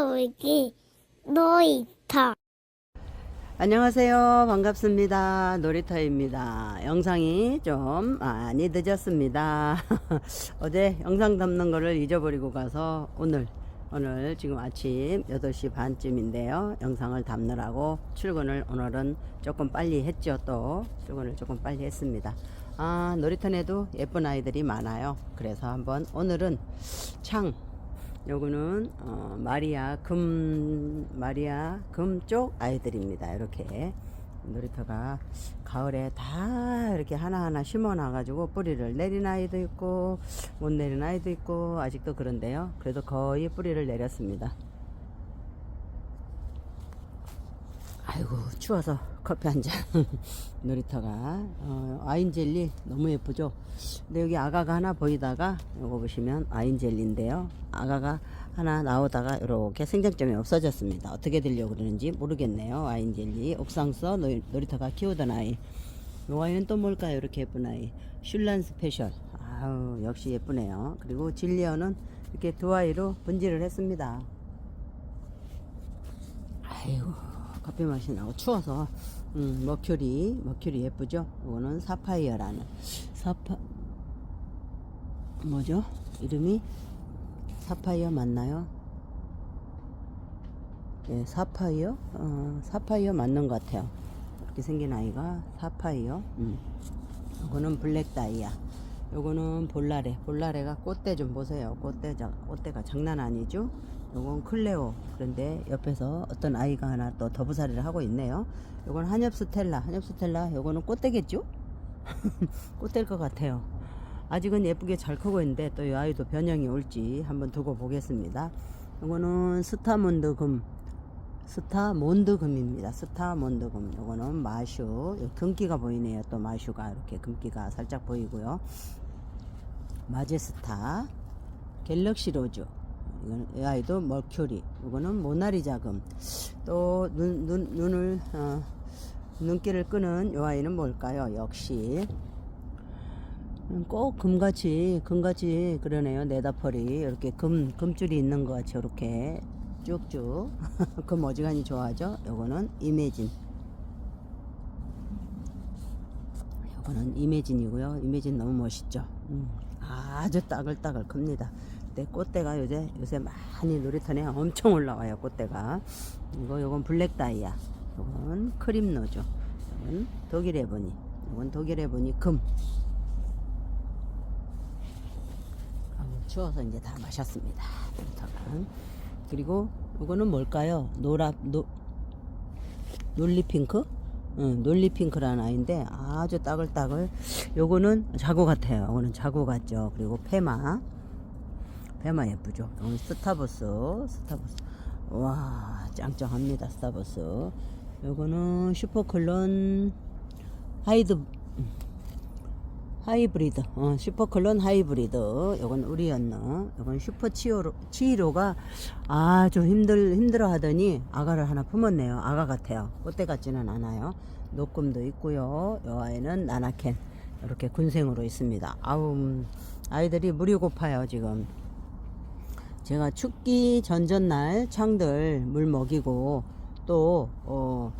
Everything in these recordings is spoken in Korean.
놀기 놀이터 안녕하세요. 반갑습니다. 놀이터입니다. 영상이 좀 많이 늦었습니다. 어제 영상 담는 거를 잊어버리고 가서 오늘, 오늘 지금 아침 8시 반쯤인데요. 영상을 담느라고 출근을 오늘은 조금 빨리 했죠. 또 출근을 조금 빨리 했습니다. 아, 놀이터 내도 예쁜 아이들이 많아요. 그래서 한번 오늘은 창, 요거는 어, 마리아 금 마리아 금쪽 아이들입니다. 이렇게 놀이터가 가을에 다 이렇게 하나하나 심어 놔 가지고 뿌리를 내린 아이도 있고 못 내린 아이도 있고 아직도 그런데요. 그래도 거의 뿌리를 내렸습니다. 아이고 추워서 커피 한 잔. 놀이터가. 어, 와인 젤리 너무 예쁘죠? 근데 여기 아가가 하나 보이다가 이거 보시면 와인 젤리인데요. 아가가 하나 나오다가 이렇게 생장점이 없어졌습니다. 어떻게 되려고 그러는지 모르겠네요. 와인 젤리 옥상서 놀- 놀이터가 키우던 아이. 이 아이는 또 뭘까요? 이렇게 예쁜 아이. 슐란 스페셜. 아우 역시 예쁘네요. 그리고 진리어는 이렇게 두 아이로 분질을 했습니다. 아이고 커피 맛이 나고 추워서 음, 머큐리 머큐리 예쁘죠? 이거는 사파이어라는 사파 뭐죠? 이름이 사파이어 맞나요? 예, 사파이어 어, 사파이어 맞는 것 같아요. 이렇게 생긴 아이가 사파이어. 음. 이거는 블랙 다이아. 요거는 볼라레. 볼라레가 꽃대 좀 보세요. 꽃대, 자- 꽃대가 장난 아니죠? 요건 클레오. 그런데 옆에서 어떤 아이가 하나 또 더부살이를 하고 있네요. 요건 한엽 스텔라. 한엽 스텔라. 요거는 꽃대겠죠? 꽃될 것 같아요. 아직은 예쁘게 잘 크고 있는데 또 이 아이도 변형이 올지 한번 두고 보겠습니다. 요거는 스타몬드 금. 스타몬드 금입니다. 스타몬드 금. 요거는 마슈. 요 금기가 보이네요. 또 마슈가 이렇게 금기가 살짝 보이고요. 마제스타. 갤럭시 로즈. 이거는 이 아이도 머큐리. 이거는 모나리자 금. 또 눈, 눈, 눈을 어, 눈길을 끄는 이 아이는 뭘까요? 역시. 음, 꼭 금같이 금같이 그러네요 네다펄이 이렇게 금 금줄이 있는 것 같이 이렇게 쭉쭉. 금 어지간히 좋아하죠? 요거는 이매진. 요거는 이매진이고요. 이매진 너무 멋있죠? 음, 아주 따글따글 큽니다 근데 꽃대가 요새 요새 많이 놀이터에 엄청 올라와요 꽃대가 이거 요건 블랙 다이아 요건 크림 노죠 요건 독일 에보니 요건 독일 에보니 금 아우, 추워서 이제 다 마셨습니다. 부터는 그리고 이거는 뭘까요? 노라 노 놀리핑크? 응, 놀리핑크라는 아이인데 아주 따글따글. 요거는 자구 같아요. 요거는 자구 같죠. 그리고 페마. 페마 예쁘죠. 요건 스타버스. 스타버스. 와, 짱짱합니다. 스타버스. 요거는 슈퍼클론 하이드 하이브리드, 어, 슈퍼클론 하이브리드. 요건 우리였나? 요건 슈퍼 치오로, 치이로가 아주 힘들, 힘들어 하더니 아가를 하나 품었네요. 아가 같아요. 꽃대 같지는 않아요. 노금도 있고요. 요 아이는 나나켄. 이렇게 군생으로 있습니다. 아우, 음, 아이들이 물이 고파요, 지금. 제가 춥기 전전날 창들 물 먹이고 또, 어,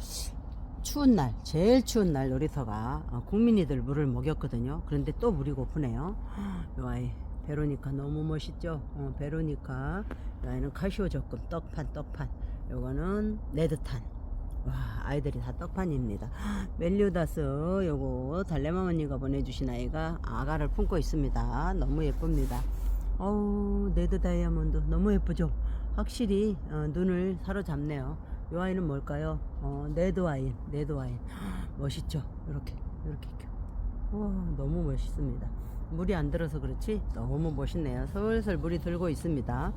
추운 날, 제일 추운 날 놀이터가 어, 국민이들 물을 먹였거든요. 그런데 또 물이 고프네요. 요 아이, 베로니카 너무 멋있죠? 어, 베로니카. 이 아이는 카시오 적금, 떡판, 떡판. 요거는 레드탄. 와, 아이들이 다 떡판입니다. 멜리오다스, 요거 달래맘 언니가 보내주신 아이가 아가를 품고 있습니다. 너무 예쁩니다. 어우, 레드 다이아몬드 너무 예쁘죠? 확실히 어, 눈을 사로잡네요. 이 아이는 뭘까요? 어, 네드 와인, 네드 와인. 멋있죠? 이렇게, 이렇게. 와, 너무 멋있습니다. 물이 안 들어서 그렇지 너무 멋있네요. 슬슬 물이 들고 있습니다.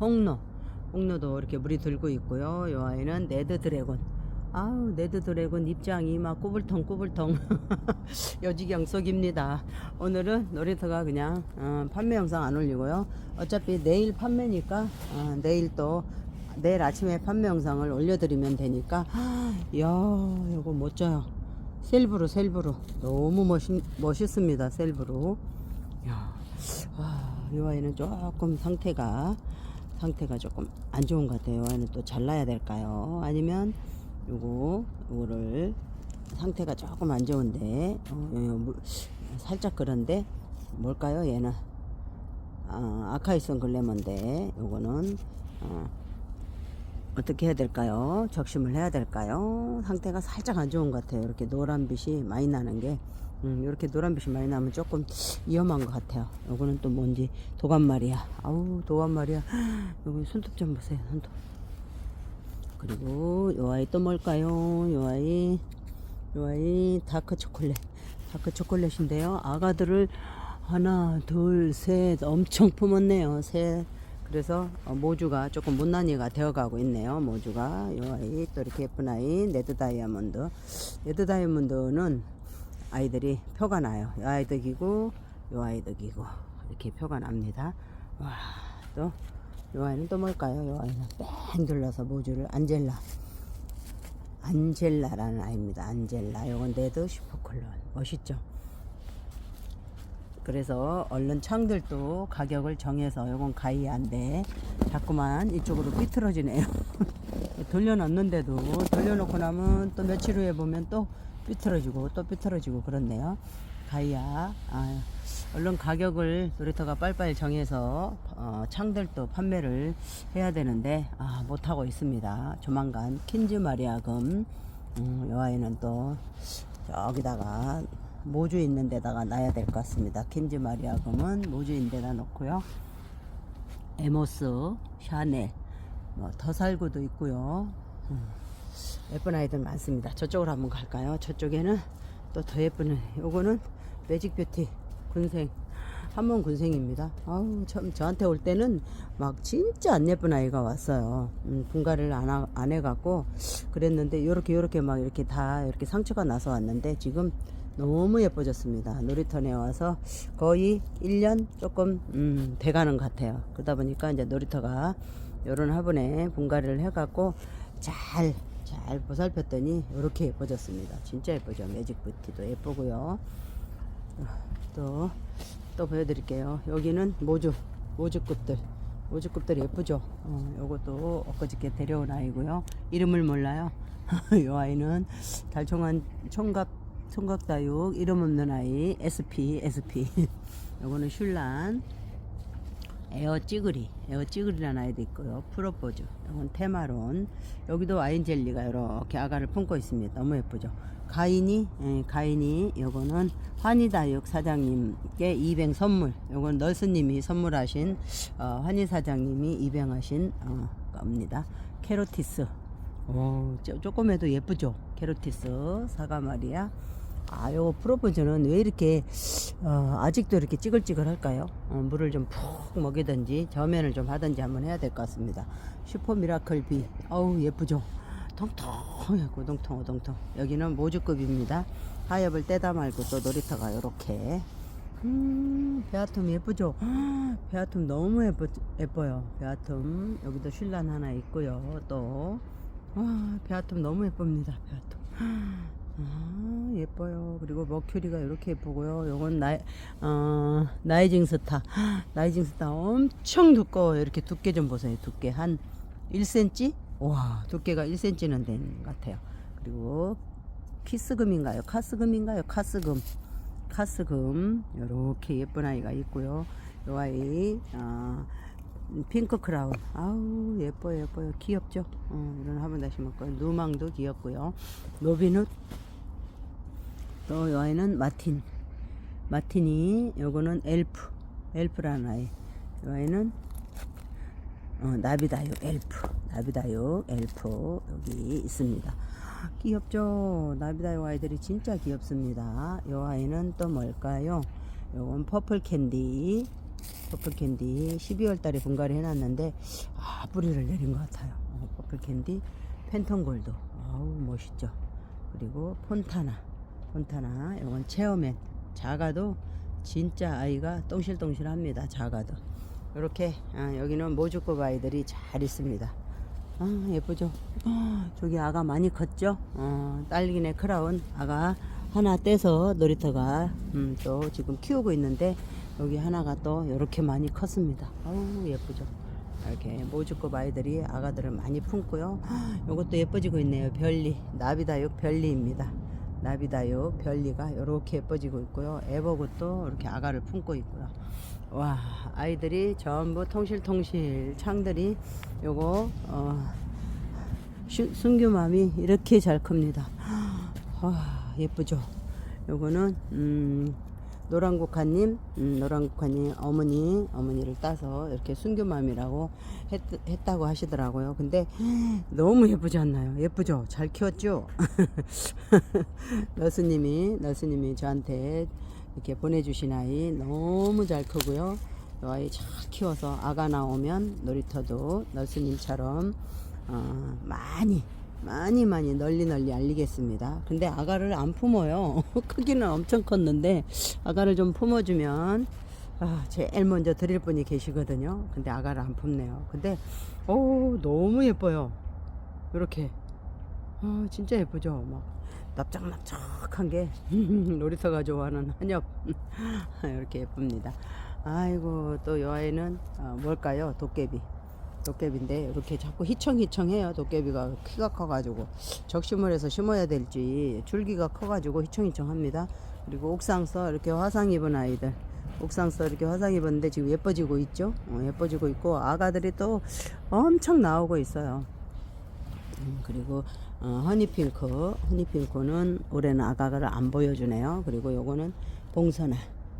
홍로, 홍로도 이렇게 물이 들고 있고요. 이 아이는 네드 드래곤. 아우, 네드 드래곤 입장이 막 꾸불텅 꾸불텅 여지경 속입니다. 오늘은 놀이터가 그냥 어, 판매 영상 안 올리고요. 어차피 내일 판매니까 어, 내일 또 내일 아침에 판매 영상을 올려드리면 되니까 이야 이거 멋져요. 셀브로 셀브로 너무 멋있, 멋있습니다. 셀브로. 야, 아, 이 아이는 조금 상태가 상태가 조금 안 좋은 것 같아요. 얘는 또 잘라야 될까요? 아니면 요거 요거를 상태가 조금 안 좋은데 어, 살짝 그런데 뭘까요? 얘는 아, 아카이슨 글래머인데 요거는 어, 어떻게 해야 될까요? 적심을 해야 될까요? 상태가 살짝 안 좋은 것 같아요. 이렇게 노란 빛이 많이 나는 게 음, 이렇게 노란 빛이 많이 나면 조금 위험한 것 같아요. 요거는 또 뭔지 도감 말이야. 아우 도감 말이야. 여기 손톱 좀 보세요. 손톱. 그리고 요 아이 또 뭘까요? 요 아이 요 아이 다크 초콜릿. 다크 초콜릿인데요. 아가들을 하나, 둘, 셋 엄청 품었네요. 셋. 그래서 어, 모주가 조금 못난이가 되어가고 있네요. 모주가 요 아이 또 이렇게 예쁜 아이 레드 다이아몬드. 레드 다이아몬드는 아이들이 표가 나요. 요 아이도 기고 요 아이도 기고 이렇게 표가 납니다. 와또 요 아이는 또 뭘까요? 요 아이는 뺑 둘러서 모주를 안젤라 안젤라라는 아이입니다. 안젤라. 요건 레드 슈퍼컬러. 멋있죠? 그래서 얼른 창들도 가격을 정해서 요건 가이아인데 자꾸만 이쪽으로 삐뚤어지네요. 돌려놨는데도 돌려놓고 나면 또 며칠 후에 보면 또 삐뚤어지고 또 삐뚤어지고 그렇네요. 가이아. 아, 얼른 가격을 놀이터가 빨리빨리 정해서 어, 창들도 판매를 해야 되는데 아, 못하고 있습니다. 조만간 킨즈 마리아금 음, 요 아이는 또 저기다가 모주 있는 데다가 놔야 될 것 같습니다. 킨즈 마리아금은 모주 있는 데다 놓고요. 에모스, 샤넬, 뭐 더살구도 있고요. 음, 예쁜 아이들 많습니다. 저쪽으로 한번 갈까요? 저쪽에는 또 더 예쁜 애. 요거는 매직 뷰티 군생 한번 군생입니다. 아우 참 저한테 올 때는 막 진짜 안 예쁜 아이가 왔어요. 음, 분갈이를 안, 하- 안 해갖고 그랬는데 요렇게 요렇게 막 이렇게 다 이렇게 상처가 나서 왔는데 지금 너무 예뻐졌습니다. 놀이터에 와서 거의 1년 조금 음, 돼가는 것 같아요. 그러다 보니까 이제 놀이터가 요런 화분에 분갈이를 해갖고 잘, 잘 보살폈더니 이렇게 예뻐졌습니다. 진짜 예쁘죠. 매직 뷰티도 예쁘고요. 또, 또 보여드릴게요. 여기는 모주, 모주급들. 모주급들 예쁘죠? 어, 요것도 엊그저께 데려온 아이고요. 이름을 몰라요. 요 아이는 달총한 총각, 총각다육, 이름 없는 아이, SP, SP. 요거는 슐란. 에어 찌그리, 에어 찌그리라는 아이도 있고요. 프로포즈, 이건 테마론. 여기도 와인 젤리가 이렇게 아가를 품고 있습니다. 너무 예쁘죠. 가인이, 예, 가인이, 요거는 환희다육 사장님께 입행 선물. 요건 널스님이 선물하신 어, 환희 사장님이 입행하신 어, 겁니다. 캐로티스. 오, 쪼- 조금 해도 예쁘죠. 캐로티스 사과 마리아. 아, 요 프로포즈는 왜 이렇게 어, 아직도 이렇게 찌글찌글할까요? 어, 물을 좀 푹 먹이든지 저면을 좀 하든지 한번 해야 될 것 같습니다. 슈퍼 미라클 비, 어우 예쁘죠? 통통하고 오동통 오동통. 여기는 모주급입니다. 하엽을 떼다 말고 또 놀이터가 이렇게. 음, 베아툼 예쁘죠? 베아툼 너무 예쁘, 예뻐요. 베아툼 여기도 쉴란 하나 있고요. 또 와, 베아툼 너무 예쁩니다. 베아툼. 아, 예뻐요. 그리고 머큐리가 이렇게 예쁘고요. 요건 나이, 어, 나이징 스타. 나이징 스타 엄청 두꺼워요. 이렇게 두께 좀 보세요. 두께 한 1cm? 와, 두께가 1cm는 된것 같아요. 그리고 키스금인가요? 카스금인가요? 카스금. 카스금. 요렇게 예쁜 아이가 있고요. 요 아이, 어, 핑크 크라운. 아우, 예뻐요, 예뻐요. 귀엽죠? 어, 이런 화분 다시 먹고. 누망도 귀엽고요. 노비누 또이 아이는 마틴 마틴이 요거는 엘프 엘프라는 아이 이 아이는 어, 나비다육 엘프 나비다육 엘프 여기 있습니다. 귀엽죠? 나비다육 아이들이 진짜 귀엽습니다. 이 아이는 또 뭘까요? 요건 퍼플 캔디. 퍼플 캔디 12월 달에 분갈이 해놨는데 아 뿌리를 내린 것 같아요. 어, 퍼플 캔디 팬텀 골드. 아우 멋있죠? 그리고 폰타나. 폰타나 이건 체어맨. 작아도 진짜 아이가 똥실똥실합니다 작아도. 이렇게 아, 여기는 모주급 아이들이 잘 있습니다 아 예쁘죠 아, 저기 아가 많이 컸죠 어, 딸기네 크라운 아가 하나 떼서 놀이터가 음, 또 지금 키우고 있는데 여기 하나가 또 이렇게 많이 컸습니다 아우 예쁘죠 이렇게 모주급 아이들이 아가들을 많이 품고요. 이것도 예뻐지고 있네요. 별리 나비다육 별리입니다. 나비다육 별리가 이렇게 예뻐지고 있고요. 애버굿도 이렇게 아가를 품고 있고요. 와 아이들이 전부 통실통실 창들이 요거 어, 슈- 순규맘이 이렇게 잘 큽니다. 와 예쁘죠. 요거는 음, 노랑국화님, 음, 노랑국화님 어머니 어머니를 따서 이렇게 순규맘이라고 했, 했다고 하시더라고요. 근데 너무 예쁘지 않나요? 예쁘죠? 잘 키웠죠? 너스님이 너스님이 저한테 이렇게 보내주신 아이 너무 잘 크고요. 이 아이 잘 키워서 아가 나오면 놀이터도 너스님처럼 어, 많이 많이 많이 널리 널리 알리겠습니다. 근데 아가를 안 품어요. 크기는 엄청 컸는데 아가를 좀 품어주면 아, 제일 먼저 드릴 분이 계시거든요. 근데 아가를 안 품네요. 근데 오 너무 예뻐요. 이렇게 아 진짜 예쁘죠. 막 납작납작한 게 놀이터가 좋아하는 한엽 이렇게 예쁩니다. 아이고 또 요 아이는 어, 뭘까요? 도깨비. 도깨비인데 이렇게 자꾸 희청희청해요. 도깨비가 키가 커가지고 적심을 해서 심어야 될지 줄기가 커가지고 희청희청합니다. 그리고 옥상 서 이렇게 화상 입은 아이들. 옥상 서 이렇게 화상 입었는데 지금 예뻐지고 있죠. 어, 예뻐지고 있고 아가들이 또 엄청 나오고 있어요. 음, 그리고 어, 허니핑크 허니핑크는 올해는 아가를 안 보여주네요 그리고 요거는 봉선화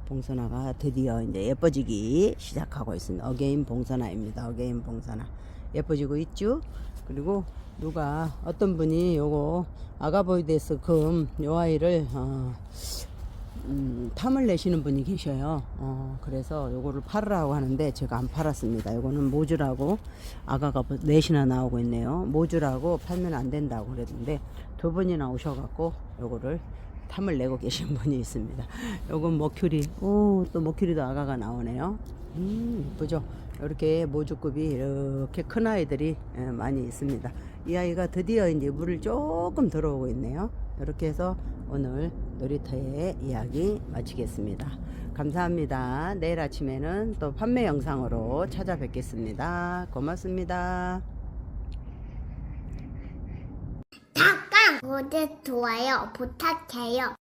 봉선화가 드디어 이제 예뻐지기 시작하고 있습니다 어게인 봉선화입니다 어게인 봉선화 예뻐지고 있죠 그리고 누가 어떤 분이 요거 아가보이데스 금 요 아이를 어, 음, 탐을 내시는 분이 계셔요. 어, 그래서 요거를 팔으라고 하는데 제가 안 팔았습니다. 요거는 모주라고 아가가 뭐 넷이나 나오고 있네요. 모주라고 팔면 안 된다고 그랬는데 두 분이나 오셔갖고 요거를 탐을 내고 계신 분이 있습니다. 요건 머큐리. 오, 또 머큐리도 아가가 나오네요. 음, 예쁘죠? 이렇게 모주급이 이렇게 큰 아이들이 예, 많이 있습니다. 이 아이가 드디어 이제 물을 조금 들어오고 있네요. 이렇게 해서 오늘 놀이터의 이야기 마치겠습니다. 감사합니다. 내일 아침에는 또 판매 영상으로 찾아뵙겠습니다. 고맙습니다. 구독 좋아요 부탁해요.